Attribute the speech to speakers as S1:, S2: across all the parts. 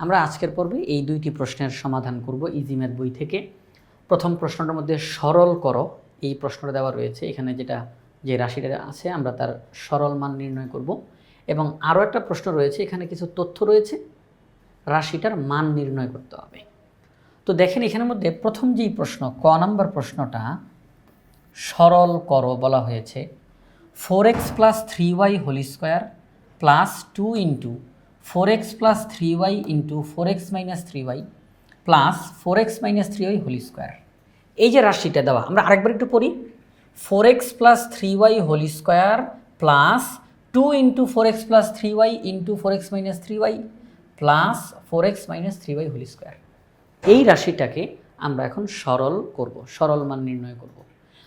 S1: আমরা আজকের পর্বে এই দুইটি প্রশ্নের সমাধান করব ইজি ম্যাথ বই থেকে। প্রথম প্রশ্নটার মধ্যে সরল করো, এই প্রশ্নটা দেওয়া রয়েছে। এখানে যেটা যে রাশিটা আছে, আমরা তার সরল মান নির্ণয় করব। এবং আরও একটা প্রশ্ন রয়েছে, এখানে কিছু তথ্য রয়েছে, রাশিটার মান নির্ণয় করতে হবে। তো দেখেন এখানের মধ্যে প্রথম যেই প্রশ্ন, ক নাম্বার প্রশ্নটা সরল করো বলা হয়েছে। Four x plus three y whole square plus two into four x plus three y into four x minus three y plus four x minus three y whole square এই যে রাশিটা দেওয়া, আমরা আরেকবার একটু পড়ি। Four x plus three y whole square plus two into four x plus three y into four x minus three y plus four x minus three y whole square এই রাশিটাকে আমরা এখন সরল করব, সরল মান নির্ণয় করব।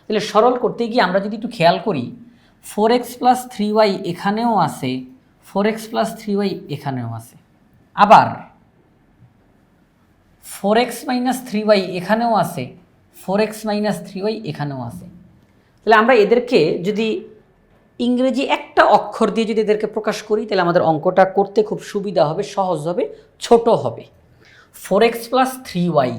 S1: তাহলে সরল করতে গিয়ে আমরা যদি একটু খেয়াল করি four x plus three y এখানেও আছে four x plus three y এখানেও আছে। আবার four x minus three y এখানেও আছে, four x minus three y এখানেও আছে। তাহলে আমরা এদেরকে যদি ইংরেজি একটা অক্ষর দিয়ে যদি এদেরকে প্রকাশ করি, তাহলে আমাদের অঙ্কটা করতে খুব সুবিধা হবে, সহজ হবে, ছোট হবে। Four x plus three y,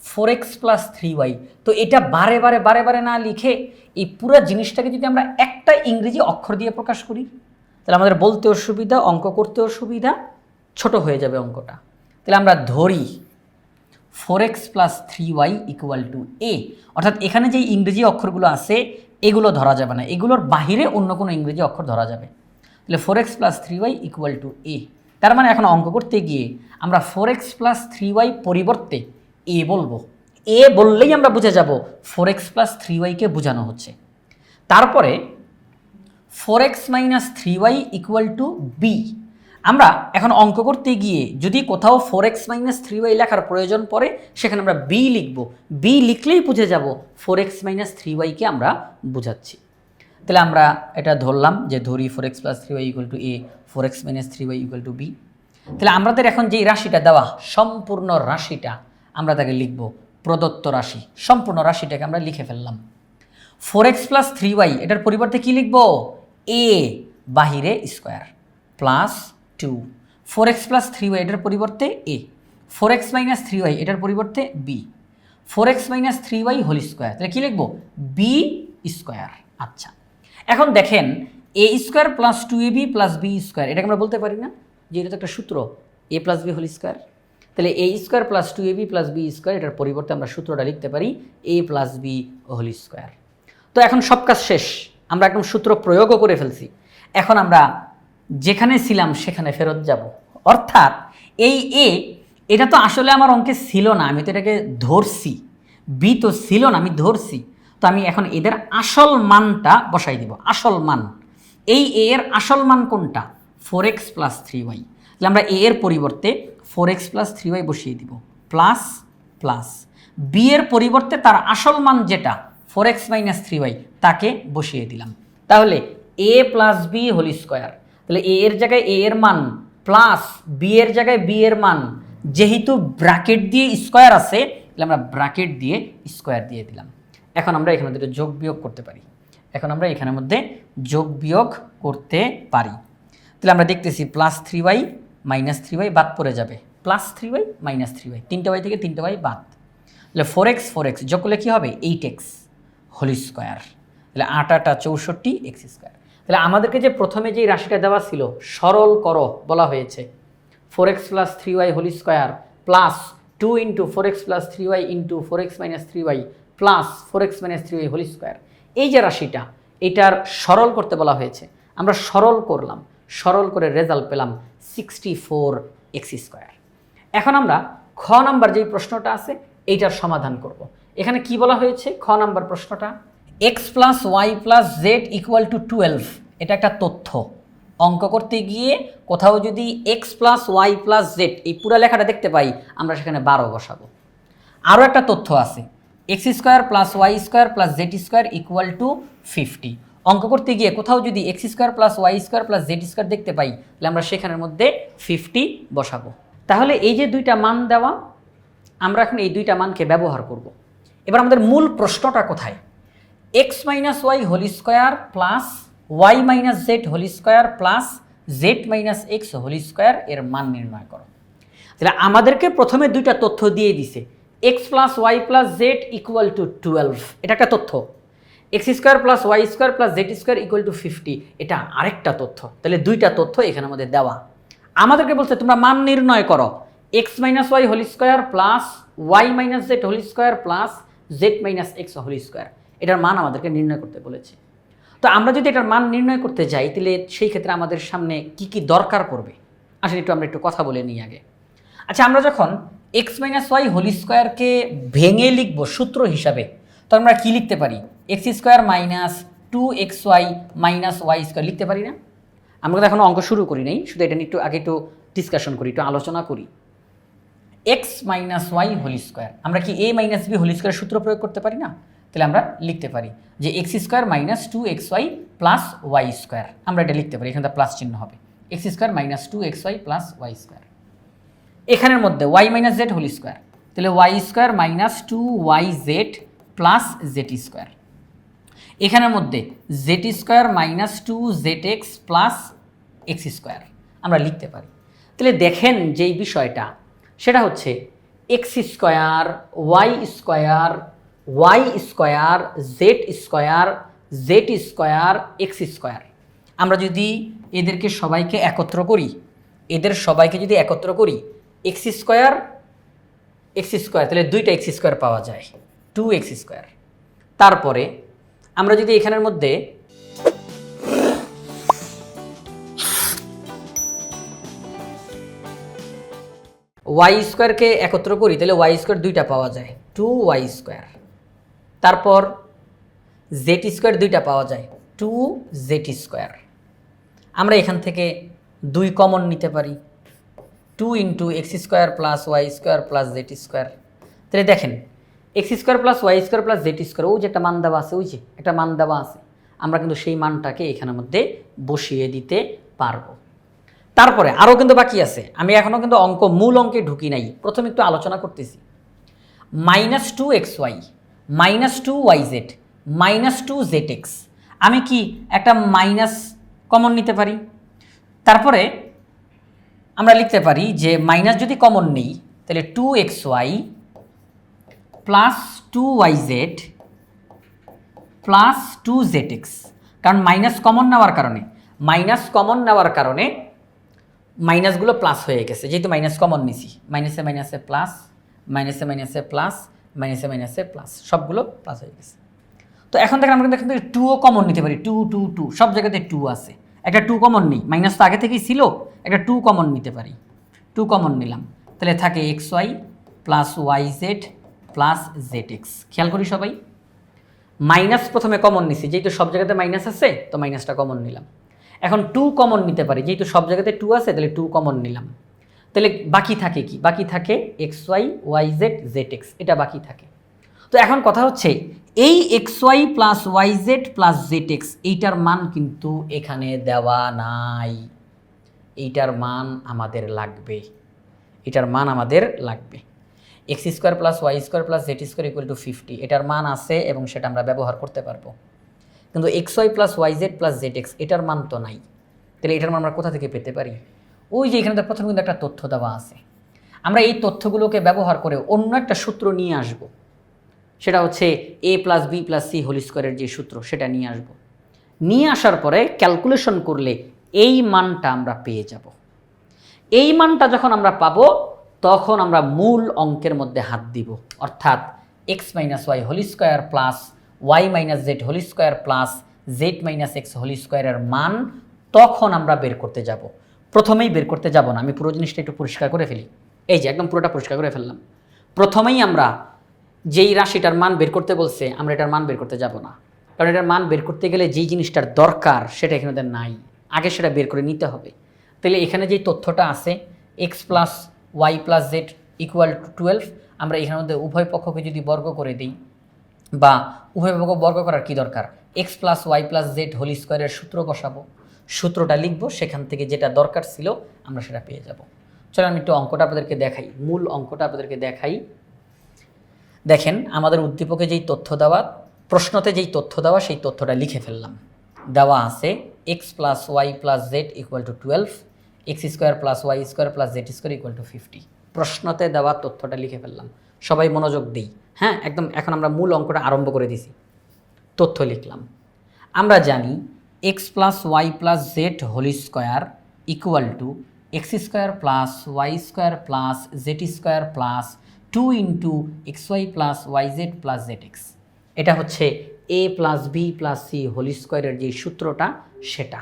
S1: four x plus three y, তো এটা বারে বারে বারে বারে না লিখে এই পুরো জিনিসটাকে যদি আমরা একটা ইংরেজি অক্ষর দিয়ে প্রকাশ করি তাহলে আমাদের বলতেও সুবিধা অঙ্ক করতেও সুবিধা ছোট হয়ে যাবে অঙ্কটা। তাহলে আমরা ধরি four x plus three y equal to A অর্থাৎ এখানে যে ইংরেজি অক্ষরগুলো আছে, এগুলো ধরা যাবে না। এগুলোর বাহিরে অন্য কোনো ইংরেজি অক্ষর ধরা যাবে। তাহলে four x plus three y equal to A তার মানে এখন অঙ্ক করতে গিয়ে আমরা four x plus three y পরিবর্তে এ বলব। এ বললেই আমরা বুঝে যাব ফোর এক্স প্লাস থ্রি ওয়াইকে বোঝানো হচ্ছে। তারপরে four x minus three y equal to B আমরা এখন অঙ্ক করতে গিয়ে যদি কোথাও four x minus three y লেখার প্রয়োজন পড়ে, সেখানে আমরা বি লিখব। বি লিখলেই বুঝে যাব ফোর এক্স মাইনাস থ্রি ওয়াইকে আমরা বুঝাচ্ছি। তাহলে আমরা এটা ধরলাম যে ধরি four x plus three y equal to A four x minus three y equal to B তাহলে আমাদের এখন যেই রাশিটা দেওয়া, সম্পূর্ণ রাশিটা, আমরা তাকে লিখব প্রদত্ত রাশি। সম্পূর্ণ রাশিটাকে আমরা লিখে ফেললাম। Four x plus three y, এটার পরিবর্তে কী লিখব? এ বাহিরে square plus two four x plus three y এটার পরিবর্তে A four x minus three y এটার পরিবর্তে B four x minus three y whole square তাহলে কী লিখব? বি স্কোয়ার আচ্ছা। এখন দেখেন A square plus two A B plus B square এটাকে আমরা বলতে পারি না, যে এটা তো একটা সূত্র। A plus B whole square তাহলে A square plus two A B plus B square এটার পরিবর্তে আমরা সূত্রটা লিখতে পারি A plus B whole square তো এখন সব কাজ শেষ। আমরা একদম সূত্র প্রয়োগও করে ফেলছি। এখন আমরা যেখানে ছিলাম সেখানে ফেরত যাব। অর্থাৎ এই এ এটা তো আসলে আমার অঙ্কে ছিল না, আমি তো এটাকে ধরছি। বি তো ছিল না, আমি ধরছি। তো আমি এখন এদের আসল মানটা বসাই দিব, আসল মান। এই এ এর আসল মান কোনটা? Four x plus three y তাহলে আমরা এ এর পরিবর্তে four x plus three y বসিয়ে দিব প্লাস প্লাস বি এর পরিবর্তে তার আসল মান যেটা four x minus three y তাকে বসিয়ে দিলাম। তাহলে A plus B whole square. তাহলে এ এর জায়গায় এ এর মান প্লাস বি এর জায়গায় বি এর মান যেহেতু ব্র্যাকেট দিয়ে স্কোয়ার আছে, তাহলে আমরা ব্র্যাকেট দিয়ে স্কোয়ার দিয়ে দিলাম। এখন আমরা এখানে মধ্যে যোগ বিয়োগ করতে পারি। এখন আমরা এখানের মধ্যে যোগ বিয়োগ করতে পারি। তাহলে আমরা দেখতেছি plus three y minus three y বাদ পড়ে যাবে। Plus three y minus three y. তিনটে ওয়াই থেকে তিনটে ওয়াই বাদ। তাহলে ফোর এক্স ফোর এক্স যোগ করলে কী হবে? Eight x. Whole square. তাহলে আট আটা চৌষট্টি এক্স স্কোয়ার। তাহলে আমাদেরকে যে প্রথমে যেই রাশিটা দেওয়া ছিল, সরল করো বলা হয়েছে। Four x plus three y whole square plus two into four x plus three y into four x minus three y plus four x minus three y whole square এই যে রাশিটা, এটার সরল করতে বলা হয়েছে। আমরা সরল করলাম, সরল করে রেজাল্ট পেলাম সিক্সটি ফোর এক্স স্কোয়ার এখন আমরা খ নাম্বার যেই প্রশ্নটা আছে, এইটার সমাধান করব। এখানে কি বলা হয়েছে? খ নাম্বার প্রশ্নটা। X plus y plus z equal to twelve এটা একটা তথ্য। অঙ্ক করতে গিয়ে কোথাও যদি x plus y plus z এই পুরো লেখাটা দেখতে পাই, আমরা সেখানে বারো বসাবো। আরও একটা তথ্য আছে। X square plus y square plus z square equal to fifty অঙ্ক করতে গিয়ে কোথাও যদি x square plus y square plus z square দেখতে পাই, তাহলে আমরা সেখানের মধ্যে ফিফটি বসাবো। তাহলে এই যে দুইটা মান দেওয়া, আমরা এখন এই দুইটা মানকে ব্যবহার করব। এবার আমাদের মূল প্রশ্নটা কোথায়? X minus y whole square plus y minus z whole square plus z minus x whole square এর মান নির্ণয় করো। তাহলে আমাদেরকে প্রথমে দুইটা তথ্য দিয়ে দিছে। X plus y plus z equal to twelve এটা একটা তথ্য। X square plus y square plus z square equal to fifty এটা আরেকটা তথ্য। তাহলে দুইটা তথ্য এখানে আমাদের দেওয়া। আমাদেরকে বলছে, তোমরা মান নির্ণয় করো। X minus y whole square plus y minus z whole square plus z minus x whole square এটার মান আমাদেরকে নির্ণয় করতে বলেছে। তো আমরা যদি এটার মান নির্ণয় করতে যাই, তাহলে সেই ক্ষেত্রে আমাদের সামনে কি কি দরকার পড়বে? আসলে একটু আমরা একটু কথা বলে নিই আগে। আচ্ছা আমরা যখন এক্স মাইনাস ওয়াই হোল স্কোয়ারকে ভেঙে লিখব সূত্র হিসাবে, তো আমরা কি লিখতে পারি? X square minus two x y minus y square লিখতে পারি না? আমরা তো এখনও অঙ্ক শুরু করি নাই, শুধু এটা নিয়ে একটু আগে একটু ডিসকাশন করি, একটু আলোচনা করি। X minus y whole square আমরা কি A minus B whole square সূত্র প্রয়োগ করতে পারি না? তাহলে আমরা লিখতে পারি যে x square minus two x y plus y square আমরা এটা লিখতে পারি, এখানে প্লাস চিহ্ন হবে। X square minus two x y plus y square এখানের মধ্যে y minus z whole square তাহলে y square minus two y z plus z square এখানের মধ্যে z square minus two z x plus x square আমরা লিখতে পারি। তাহলে দেখেন যেই বিষয়টা সেটা হচ্ছে x square y square y square z square z square x square. আমরা যদি এদেরকে সবাইকে একত্র করি, এদের সবাইকে যদি একত্র করি এক্স স্কোয়ার এক্স স্কোয়ার, তাহলে দুইটা এক্স স্কোয়ার পাওয়া যায় টু এক্স স্কোয়ার। তারপরে আমরা যদি এখানের মধ্যে ওয়াই স্কোয়ারকে একত্র করি, তাহলে ওয়াই স্কোয়ার দুইটা পাওয়া যায়। টু ওয়াই স্কোয়ার তারপর জেড স্কোয়ার দুইটা পাওয়া যায় টু জেড স্কোয়ার আমরা এখান থেকে দুই কমন নিতে পারি two into x square plus y square plus z square তাহলে দেখেন x square plus y square plus z square ওই যে একটা মান দেওয়া আছে, ওই যে একটা মান দেওয়া আছে। আমরা কিন্তু সেই মানটাকে এখানের মধ্যে বসিয়ে দিতে পারব। তারপরে আরও কিন্তু বাকি আছে। আমি এখনও কিন্তু অঙ্ক মূল অঙ্কে ঢুকি নাই। প্রথমে একটু আলোচনা করতেছি। Minus two x y, minus two y z, minus two z x. আমি কি একটা মাইনাস কমন নিতে পারি? তারপরে আমরা লিখতে পারি যে মাইনাস যদি কমন নেই, তাহলে two x y plus two y z plus two z x. কারণ মাইনাস কমন নেওয়ার কারণে, মাইনাস কমন নেওয়ার কারণে মাইনাসগুলো প্লাস হয়ে গেছে, যেহেতু মাইনাস কমন নিছি। মাইনাসে মাইনাসে প্লাস মাইনাসে মাইনাসে প্লাস মাইনাসে মাইনাসে প্লাস সবগুলো প্লাস হয়ে গেছে। তো এখন থেকে আমরা কিন্তু এখান থেকে টুও কমন নিতে পারি টু টু টু সব জায়গাতে টু আছে। একটা টু কমন নেই মাইনাস তো আগে থেকেই ছিল, একটা টু কমন নিতে পারি। টু কমন নিলাম। তাহলে থাকে x y plus y z plus z x খেয়াল করি সবাই। মাইনাস প্রথমে কমন নিছি, যেহেতু সব জায়গাতে মাইনাস আছে, তো মাইনাসটা কমন নিলাম। এখন টু কমন নিতে পারি। যেহেতু সব জায়গাতে টু আছে, তাহলে টু কমন নিলাম। তাহলে বাকি থাকে কি? বাকি থাকে x y y z z x এটা বাকি থাকে। তো এখন কথা হচ্ছে, এই x y plus y z plus z x এইটার মান কিন্তু এখানে দেওয়া নাই। এইটার মান আমাদের লাগবে। এটার মান আমাদের লাগবে। X square plus y square plus z square equal to fifty এটার মান আছে এবং সেটা আমরা ব্যবহার করতে পারব। কিন্তু x y plus y z plus z x এটার মান তো নাই। তাহলে এটার মান আমরা কোথা থেকে পেতে পারি? ওই যে এখানে তো প্রথমে কিন্তু একটা তথ্য দেওয়া আছে। আমরা এই তথ্যগুলোকে ব্যবহার করে অন্য একটা সূত্র নিয়ে আসব। সেটা হচ্ছে a plus b plus c whole স্কোয়ারের যে সূত্র, সেটা নিয়ে আসব। নিয়ে আসার পরে ক্যালকুলেশন করলে এই মানটা আমরা পেয়ে যাব। এই মানটা যখন আমরা পাবো, তখন আমরা মূল অঙ্কের মধ্যে হাত দিব। অর্থাৎ x minus y whole square plus y minus z whole square plus z minus x whole স্কোয়ারের মান তখন আমরা বের করতে যাব। প্রথমেই বের করতে যাব না, আমি পুরো জিনিসটা একটু পরিষ্কার করে ফেলি। এই যে, একদম পুরোটা পরিষ্কার করে ফেললাম। প্রথমেই আমরা যেই রাশিটার মান বের করতে বলছে, আমরা এটার মান বের করতে যাব না। কারণ এটার মান বের করতে গেলে যেই জিনিসটার দরকার, সেটা এখানে নাই। আগে সেটা বের করে নিতে হবে। তাহলে এখানে যেই তথ্যটা আছে x plus y plus z equal to twelve আমরা এখানের মধ্যে উভয় পক্ষকে যদি বর্গ করে দিই বা উভয় বর্গ করার কি দরকার? X plus y plus z whole স্কোয়ারের সূত্র বসাবো। সূত্রটা লিখব, সেখান থেকে যেটা দরকার ছিল আমরা সেটা পেয়ে যাব। চলো আমি একটু অঙ্কটা আপনাদেরকে দেখাই, মূল অঙ্কটা আপনাদেরকে দেখাই। দেখেন, আমাদের উদ্দীপকে যেই তথ্য দেওয়া, প্রশ্নতে যেই তথ্য দেওয়া, সেই তথ্যটা লিখে ফেললাম। দেওয়া আছে x plus y plus z equal to twelve x square plus y square plus z square equal to fifty প্রশ্নতে দেওয়া তথ্যটা লিখে ফেললাম। সবাই মনোযোগ দিই। হ্যাঁ একদম এখন আমরা মূল অঙ্কটা আরম্ভ করে দিছি। তথ্য লিখলাম। আমরা জানি x plus y plus z whole square equal to x square plus y square plus z square plus two into x y plus y z plus z x এটা হচ্ছে a plus b plus c whole স্কোয়ারের যে সূত্রটা, সেটা।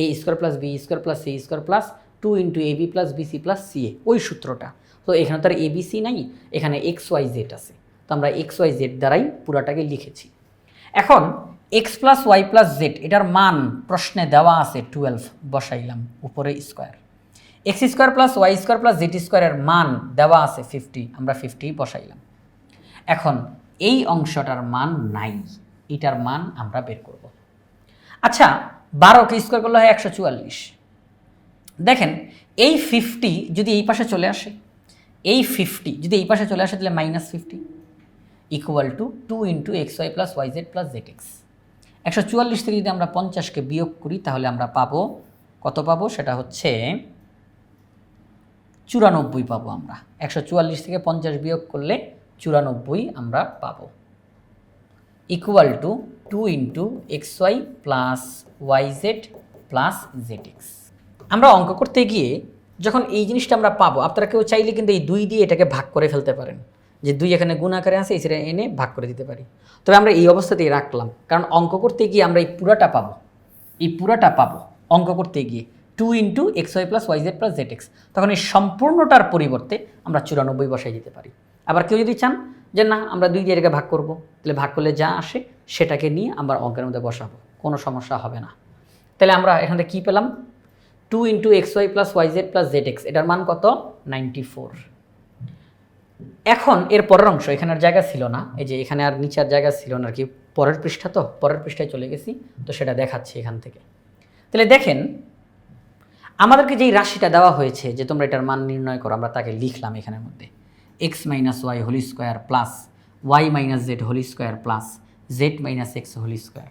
S1: A square plus b square plus c square plus two into a b plus b c plus c a. ওই সূত্রটা। তো এখানে তো আর এ বি সি নাই, এখানে এক্স ওয়াই জেড আছে। তো আমরা এক্স ওয়াই জেড দ্বারাই পুরাটাকে লিখেছি। এখন x plus y plus z এটার মান প্রশ্নে দেওয়া আছে টুয়েলভ বসাইলাম উপরে square x square plus y square plus z স্কোয়ারের মান দেওয়া আছে ফিফটি আমরা ফিফটি বসাইলাম। এখন এই অংশটার মান নাই, এটার মান আমরা বের করব। আচ্ছা বারোকে স্কোয়ার করলে হয় একশো চুয়াল্লিশ। দেখেন, এই ফিফটি যদি এই পাশে চলে আসে এই ফিফটি যদি এই পাশে চলে আসে তাহলে minus fifty equal to two into x y plus y z plus z x একশো চুয়াল্লিশ থেকে যদি আমরা পঞ্চাশকে বিয়োগ করি, তাহলে আমরা পাবো, কত পাবো? সেটা হচ্ছে চুরানব্বই পাবো আমরা। একশো চুয়াল্লিশ থেকে পঞ্চাশ বিয়োগ করলে চুরানব্বই আমরা পাবো। Equal to two into x y plus y z plus z x আমরা অঙ্ক করতে গিয়ে যখন এই জিনিসটা আমরা পাবো, আপনারা কেউ চাইলে কিন্তু এই দুই দিয়ে এটাকে ভাগ করে ফেলতে পারেন। যে দুই এখানে গুণ আকারে আছে সেটা এনে ভাগ করে দিতে পারি। তবে আমরা এই অবস্থাতেই রাখলাম। কারণ অঙ্ক করতে গিয়ে আমরা এই পুরাটা পাবো। এই পুরাটা পাবো। অঙ্ক করতে গিয়ে two into x y plus y z plus z x. তখন এই সম্পূর্ণটার পরিবর্তে আমরা চুরানব্বই বসাই দিতে পারি। আবার কেউ যদি চান যে না, আমরা দুই দিয়ে এটাকে ভাগ করব, তাহলে ভাগ করলে যা আসে সেটাকে নিয়ে আমরা অঙ্কের মধ্যে বসাবো। কোনো সমস্যা হবে না। তাহলে আমরা এখান থেকে কী পেলাম? Two into x y plus y z plus z x এটার মান কত? নাইনটি ফোর এখন এর পরের অংশ এখানে আর জায়গা ছিল না, এই যে এখানে আর নিচের জায়গা ছিল না, আর কি পরের পৃষ্ঠা তো? পরের পৃষ্ঠায় চলে গেছি, তো সেটা দেখাচ্ছি এখান থেকে। তাহলে দেখেন, আমাদেরকে যেই রাশিটা দেওয়া হয়েছে, যে তোমরা এটার মান নির্ণয় করো, আমরা তাকে লিখলাম এখানের মধ্যে। X minus y whole square plus y minus z whole square plus z minus x whole square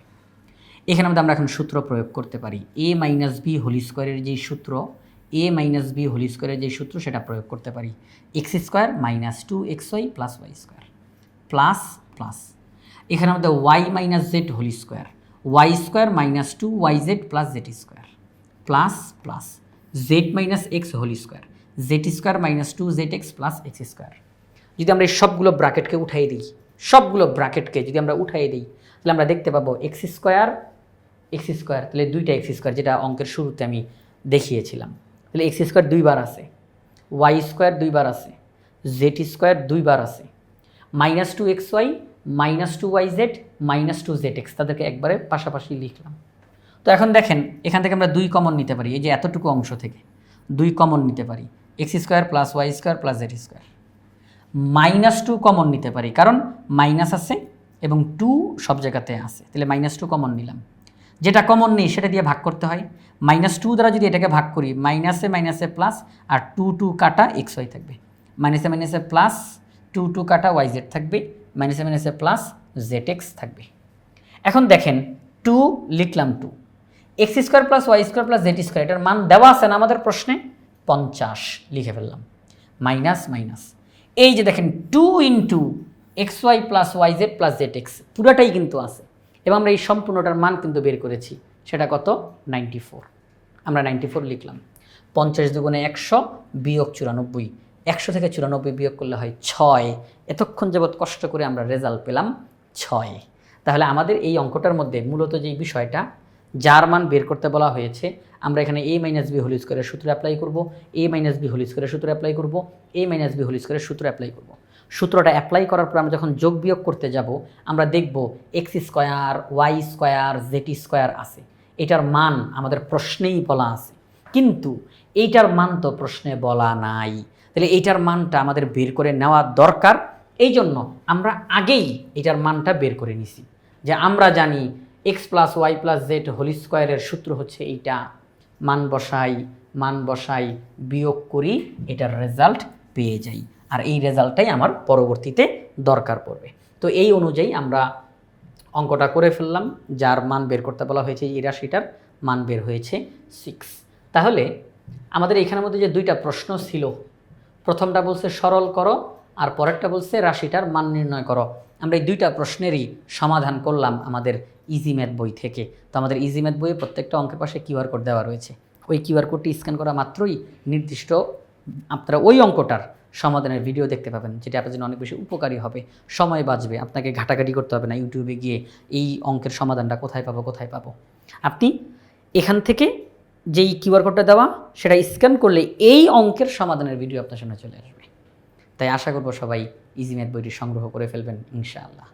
S1: এখানে মধ্যে আমরা এখন সূত্র প্রয়োগ করতে পারি এ মাইনাস বি হোলি স্কোয়ারের যেই সূত্র এ মাইনাস বি হোলি স্কোয়ারের যে সূত্র, সেটা প্রয়োগ করতে পারি x square minus two x y plus y square plus plus এখানে মধ্যে y minus z whole square y square minus two y z plus z square plus plus z minus x whole square z square minus two z x plus x square যদি আমরা এই সবগুলো ব্র্যাকেটকে উঠাই দিই, সবগুলো ব্র্যাকেটকে যদি আমরা উঠাই দিই, তাহলে আমরা দেখতে পাবো এক্স স্কোয়ার এক্স স্কোয়ার, তাহলে দুইটা এক্স স্কোয়ার, যেটা অঙ্কের শুরুতে আমি দেখিয়েছিলাম। তাহলে এক্স স্কোয়ার দুইবার আছে, ওয়াই স্কোয়ার দুইবার আছে, জেড স্কোয়ার দুইবার আছে, minus two x y, minus two y z, minus two z x, তাদেরকে একবারে পাশাপাশি লিখলাম। তো এখন দেখেন, এখান থেকে আমরা দুই কমন নিতে পারি, এই যে এতটুকু অংশ থেকে, দুই কমন নিতে পারি, x square plus y square plus z square. Minus two common নিতে পারি, কারণ মাইনাস আছে এবং টু সব জায়গাতে আছে, তাহলে মাইনাস টু কমন নিলাম। যেটা কমন নেই, সেটা দিয়ে ভাগ করতে হয়। মাইনাস টু দ্বারা যদি এটাকে ভাগ করি মাইনাসে মাইনাসে প্লাস আর টু টু কাটা এক্স ওয়াই থাকবে। মাইনাসে মাইনাসে প্লাস টু টু কাটা ওয়াই জেড থাকবে। মাইনাসে মাইনাসে প্লাস জেড এক্স থাকবে। এখন দেখেন টু লিখলাম two x square plus y square plus z square এটার মান দেওয়া আছে না আমাদের প্রশ্নে? পঞ্চাশ লিখে ফেললাম। মাইনাস মাইনাস এই যে দেখেন two into x y plus y z plus z x পুরোটাই কিন্তু আছে। এবং আমরা এই সম্পূর্ণটার মান কিন্তু বের করেছি। সেটা কত? নাইনটি আমরা নাইনটি লিখলাম। পঞ্চাশ দুগুণে একশো বিয়োগ চুরানব্বই। একশো থেকে চুরানব্বই বিয়োগ করলে হয় ছয়। এতক্ষণ যাবৎ কষ্ট করে আমরা রেজাল্ট পেলাম ছয়। তাহলে আমাদের এই অঙ্কটার মধ্যে মূলত যেই বিষয়টা, যার মান বের করতে বলা হয়েছে, আমরা এখানে এ মাইনাস বি হোল সূত্র অ্যাপ্লাই করব এ মাইনাস বি হোল স্কোয়ারের সূত্র অ্যাপ্লাই করব এ মাইনাস বি হোল স্কোয়ারের সূত্র অ্যাপ্লাই করব। সূত্রটা অ্যাপ্লাই করার পর আমরা যখন যোগ বিয়োগ করতে যাব, আমরা দেখব x square y square z square আছে। এটার মান আমাদের প্রশ্নেই বলা আছে। কিন্তু এইটার মান তো প্রশ্নে বলা নাই। তাহলে এইটার মানটা আমাদের বের করে নেওয়া দরকার। এই জন্য আমরা আগেই এটার মানটা বের করে নিছি। যে আমরা জানি x plus y plus z whole স্কোয়ারের সূত্র হচ্ছে এইটা। মান বসাই মান বসাই বিয়োগ করি, এটার রেজাল্ট পেয়ে যাই। আর এই রেজাল্টটাই আমার পরবর্তীতে দরকার পড়বে। তো এই অনুযায়ী আমরা অঙ্কটা করে ফেললাম, যার মান বের করতে বলা হয়েছে এই রাশিটার মান বের হয়েছে সিক্স তাহলে আমাদের এখানের মধ্যে যে দুইটা প্রশ্ন ছিল, প্রথমটা বলছে সরল করো আর পরেরটা বলছে রাশিটার মান নির্ণয় করো। আমরা এই দুইটা প্রশ্নেরই সমাধান করলাম আমাদের ইজি ম্যাথ বই থেকে। তো আমাদের ইজি ম্যাথ বইয়ে প্রত্যেকটা অঙ্কের পাশে কিউআর কোড দেওয়া রয়েছে। ওই কিউআর কোডটি স্ক্যান করা মাত্রই নির্দিষ্ট আপনারা ওই অঙ্কটার সমাধানের ভিডিও দেখতে পাবেন, যেটা আপনার জন্য অনেক বেশি উপকারী হবে। সময় বাঁচবে, আপনাকে ঘাটাঘাটি করতে হবে না ইউটিউবে গিয়ে এই অঙ্কের সমাধানটা কোথায় পাবো কোথায় পাবো। আপনি এখান থেকে যেই কিউআর কোডটা দেওয়া, সেটা স্ক্যান করলে এই অঙ্কের সমাধানের ভিডিও আপনার সামনে চলে আসবে। তাই আশা করব সবাই ইজি ম্যাথ বইটি সংগ্রহ করে ফেলবেন, ইনশাআল্লাহ।